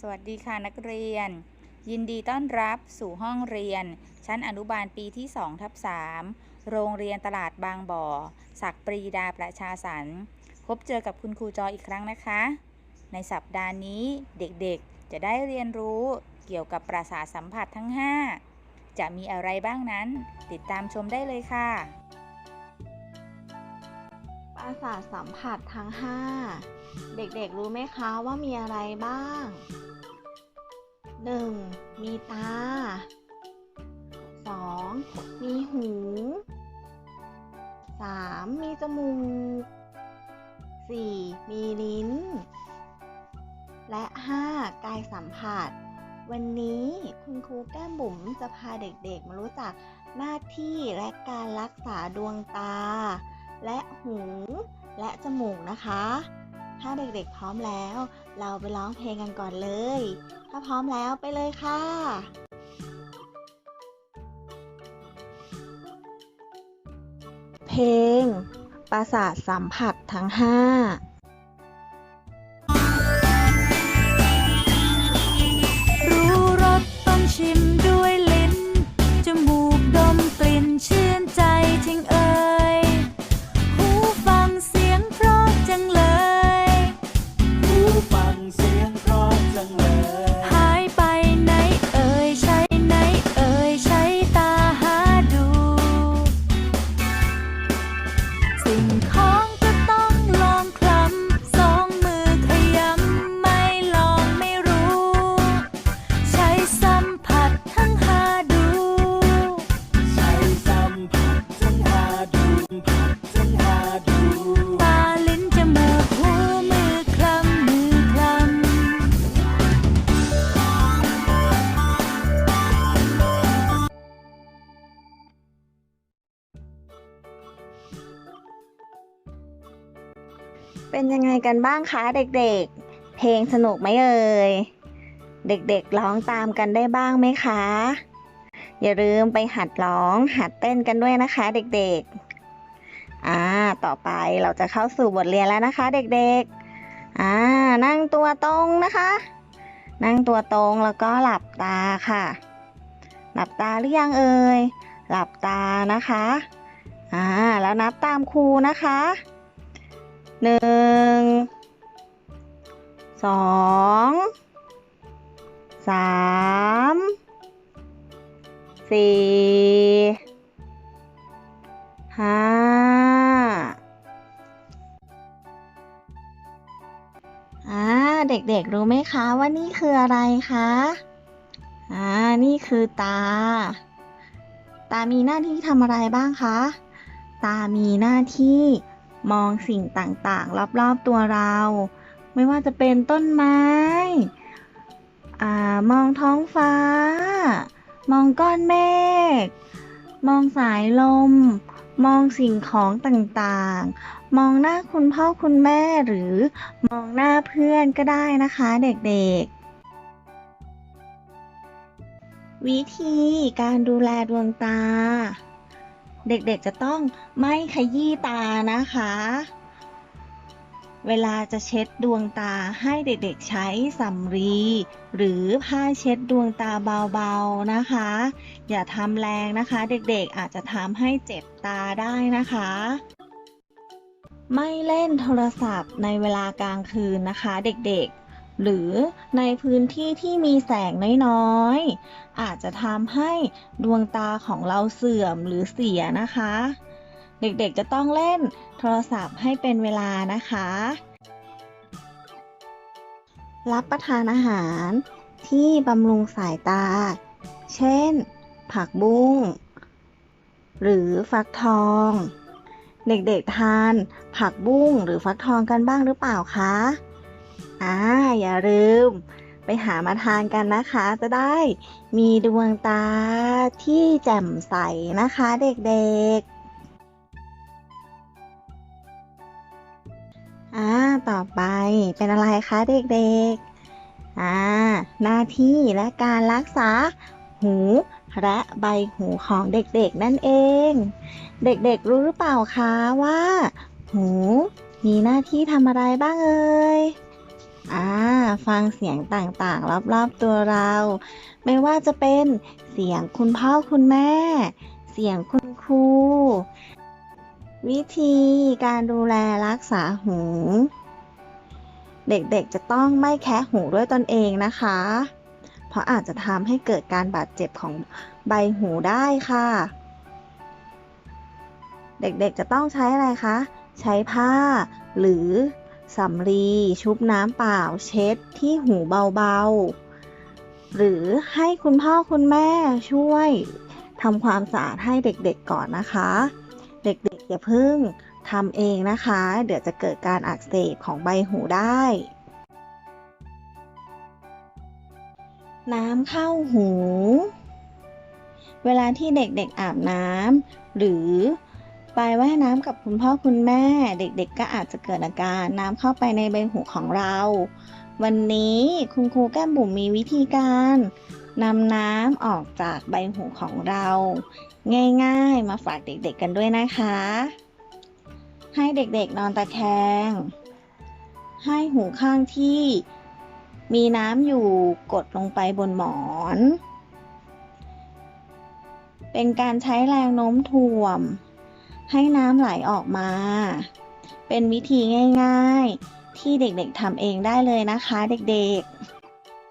สวัสดีค่ะนักเรียน ยินดีต้อนรับสู่ห้องเรียน ชั้นอนุบาลปีที่2ทับ3โรงเรียนตลาดบางบ่อ ศักดิ์ปรีดาประชาสรรพบเจอกับคุณครูจอยอีกครั้งนะคะ ในสัปดาห์นี้เด็กๆ จะได้เรียนรู้เกี่ยวกับประสาทสัมผัสทั้ง 5 จะมีอะไรบ้างนั้น ติดตามชมได้เลยค่ะ ประสาทสัมผัสทั้ง 5 เด็กๆรู้ไหมคะว่ามีอะไรบ้าง 1. มีตา 2. มีหู 3. มีจมูก 4. มีลิ้น และ 5. กายสัมผัส วันนี้คุณครูแก้มบุ๋มจะพาเด็กๆ มารู้จักหน้าที่และการรักษาดวงตา และหู และจมูกนะคะ ถ้าเด็กๆพร้อมแล้ว เราไปร้องเพลงกันก่อนเลย ถ้าพร้อมแล้วไปเลยค่ะเพลง ประสาทสัมผัสทั้ง5้า เป็นยังไงกันบ้างคะเด็กๆ เพลงสนุกไหมเอ่ย เด็กๆร้องตามกันได้บ้างไหมคะ อย่าลืมไปหัดร้องหัดเต้นกันด้วยนะคะ เด็กๆ อ่า ต่อไปเราจะเข้าสู่บทเรียนแล้วนะคะ เด็กๆ อ่า นั่งตัวตรงนะคะ นั่งตัวตรงแล้วก็หลับตาค่ะ หลับตาหรือยังเอ่ย หลับตานะคะ อ่า แล้วนับตามครูนะคะ หนึ่งสองสามสี่ห้าอ่าเด็กๆรู้ไหมคะว่านี่คืออะไรคะอ่านี่คือตา ตามีหน้าที่ทำอะไรบ้างคะ ตามีหน้าที่ มองสิ่งต่างๆ รอบๆตัวเรา ไม่ว่าจะเป็นต้นไม้อมองท้องฟ้า มองก้อนเมฆ มองสายลม มองสิ่งของต่างๆ มองหน้าคุณพ่อคุณแม่หรือมองหน้าเพื่อนก็ได้นะคะเด็กๆวิธีการดูแลดวงตา เด็กๆจะต้องไม่ขยี้ตานะคะ เวลาจะเช็ดดวงตาให้เด็กๆใช้สำลีหรือผ้าเช็ดดวงตาเบาๆนะคะ อย่าทำแรงนะคะ เด็กๆอาจจะทำให้เจ็บตาได้นะคะ ไม่เล่นโทรศัพท์ในเวลากลางคืนนะคะ เด็กๆ หรือในพื้นที่ที่มีแสงน้อยๆ อาจจะทำให้ดวงตาของเราเสื่อมหรือเสียนะคะ เด็กๆจะต้องเล่นโทรศัพท์ให้เป็นเวลานะคะ รับประทานอาหารที่บำรุงสายตา เช่น ผักบุ้ง หรือฟักทอง เด็กๆทานผักบุ้งหรือฟักทองกันบ้างหรือเปล่าคะ อ่าอย่าลืม ไปหามาทานกันนะคะ จะได้มีดวงตาที่แจ่มใสนะคะเด็กๆ อ่า ต่อไปเป็นอะไรคะเด็กๆ อ่า หน้าที่และการรักษาหูและใบหูของเด็กๆนั่นเอง เด็กๆรู้หรือเปล่าคะว่า หู มีหน้าที่ทำอะไรบ้างเอ่ย อ่าฟังเสียงต่างๆ รอบๆตัวเรา ไม่ว่าจะเป็นเสียงคุณพ่อคุณแม่ เสียงคุณครู วิธีการดูแลรักษาหู เด็กๆจะต้องไม่แคะหูด้วยตนเองนะคะ เพราะอาจจะทำให้เกิดการบาดเจ็บของใบหูได้ค่ะ เด็กๆจะต้องใช้อะไรคะ ใช้ผ้าหรือ สำลีชุบน้ำเปล่าเช็ดที่หูเบาๆ หรือให้คุณพ่อคุณแม่ช่วยทำความสะอาดให้เด็กๆก่อนนะคะ เด็กๆอย่าเพิ่งทำเองนะคะ เดี๋ยวจะเกิดการอักเสบของใบหูได้ น้ำเข้าหู เวลาที่เด็กๆอาบน้ำหรือ ไปว่ายน้ำกับคุณพ่อคุณแม่ เด็กๆก็อาจจะเกิดอาการน้ำเข้าไปในใบหูของเรา วันนี้คุณครูแก้มบุ๋มมีวิธีการนำน้ำออกจากใบหูของเรา ง่ายๆ มาฝากเด็กๆกันด้วยนะคะ ให้เด็กๆนอนตะแคง ให้หูข้างที่มีน้ำอยู่กดลงไปบนหมอน เป็นการใช้แรงโน้มถ่วม ให้น้ำไหลออกมา เป็นวิธีง่ายๆ ที่เด็กๆทำเองได้เลยนะคะเด็ก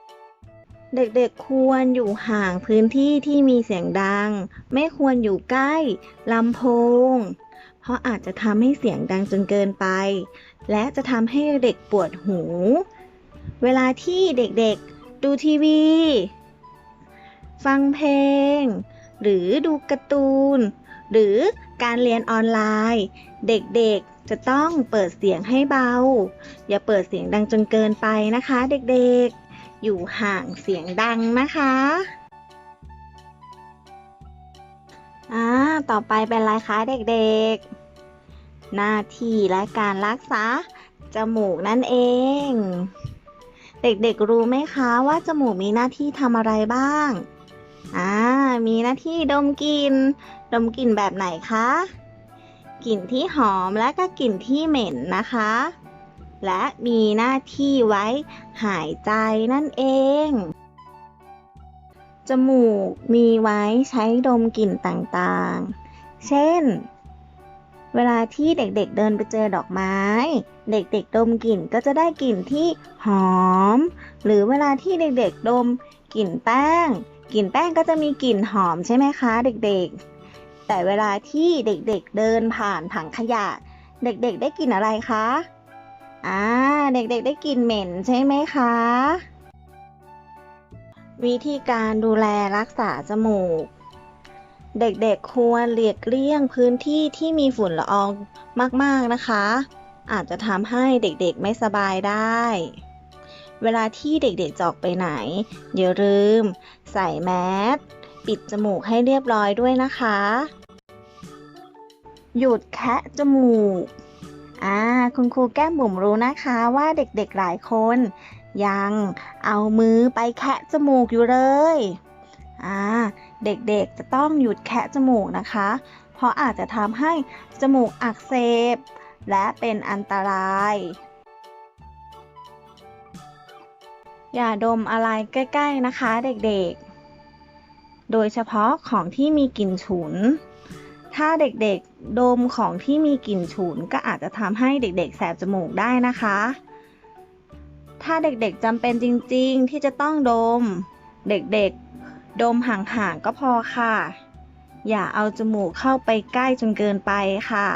ๆ เด็กๆควรอยู่ห่างพื้นที่ที่มีเสียงดัง ไม่ควรอยู่ใกล้ลำโพง เพราะอาจจะทำให้เสียงดังจนเกินไป และจะทำให้เด็กปวดหู เวลาที่เด็กๆ ดูทีวี ฟังเพลง หรือดูการ์ตูน หรือการเรียนออนไลน์ เด็กๆจะต้องเปิดเสียงให้เบา อย่าเปิดเสียงดังจนเกินไปนะคะ เด็กๆ อยู่ห่างเสียงดังนะคะอ่าต่อไปเป็นอะไรคะเด็กๆ หน้าที่และการรักษาจมูกนั่นเอง เด็กๆรู้ไหมคะว่าจมูกมีหน้าที่ทำอะไรบ้าง อ่า มีหน้าที่ดมกลิ่น ดมกลิ่นแบบไหนคะ กลิ่นที่หอมและก็กลิ่นที่เหม็นนะคะ และมีหน้าที่ไว้หายใจนั่นเอง จมูกมีไว้ใช้ดมกลิ่นต่างๆ เช่น เวลาที่เด็กๆเดินไปเจอดอกไม้ เด็กๆ ดมกลิ่นก็จะได้กลิ่นที่หอม หรือเวลาที่เด็กๆ ดมกลิ่นแป้ง กลิ่นแป้งก็จะมีกลิ่นหอมใช่ไหมคะ เด็กๆ แต่เวลาที่เด็กๆเดินผ่านถังขยะ เด็กๆ ได้กลิ่นอะไรคะอ่าเด็กๆ ได้กลิ่นเหม็นใช่ไหมคะ วิธีการดูแลรักษาจมูก เด็กๆควรหลีกเลี่ยงพื้นที่ที่มีฝุ่นละอองมากๆนะคะ อาจจะทำให้เด็กๆไม่สบายได้ เวลาที่เด็กๆจะออกไปไหน อย่าลืม ใส่แมสปิดจมูกให้เรียบร้อยด้วยนะคะ หยุดแคะจมูกอ่าคุณครูแก้มบุ๋มรู้นะคะว่าเด็กๆหลายคน ยังเอามือไปแคะจมูกอยู่เลยอ่าเด็กๆจะต้องหยุดแคะจมูกนะคะ เพราะอาจจะทำให้จมูกอักเสบและเป็นอันตราย อย่าดมอะไรใกล้ ๆ นะคะเด็กๆ โดยเฉพาะของที่มีกลิ่นฉุน ถ้าเด็กๆ ดมของที่มีกลิ่นฉุนก็อาจจะทำให้เด็กๆ แสบจมูกได้นะคะ ถ้าเด็กๆจำเป็นจริงๆ ที่จะต้องดม เด็กๆ ดมห่างๆ ก็พอค่ะ อย่าเอาจมูกเข้าไปใกล้จนเกินไปค่ะ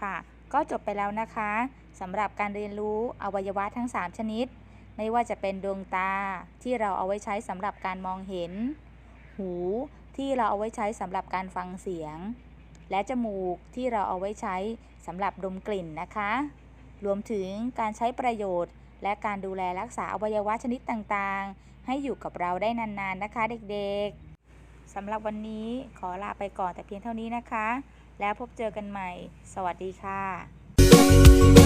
ค่ะ ก็จบไปแล้วนะคะสำหรับการเรียนรู้อวัยวะทั้ง 3 ชนิด ไม่ว่าจะเป็นดวงตาที่เราเอาไว้ใช้สำหรับการมองเห็น หูที่เราเอาไว้ใช้สำหรับการฟังเสียง และจมูกที่เราเอาไว้ใช้สำหรับดมกลิ่นนะคะ รวมถึงการใช้ประโยชน์ และการดูแลรักษาอวัยวะชนิดต่างๆ ให้อยู่กับเราได้นานๆนะคะเด็กๆสำหรับวันนี้ขอลาไปก่อนแต่เพียงเท่านี้นะคะ แล้วพบเจอกันใหม่ สวัสดีค่ะ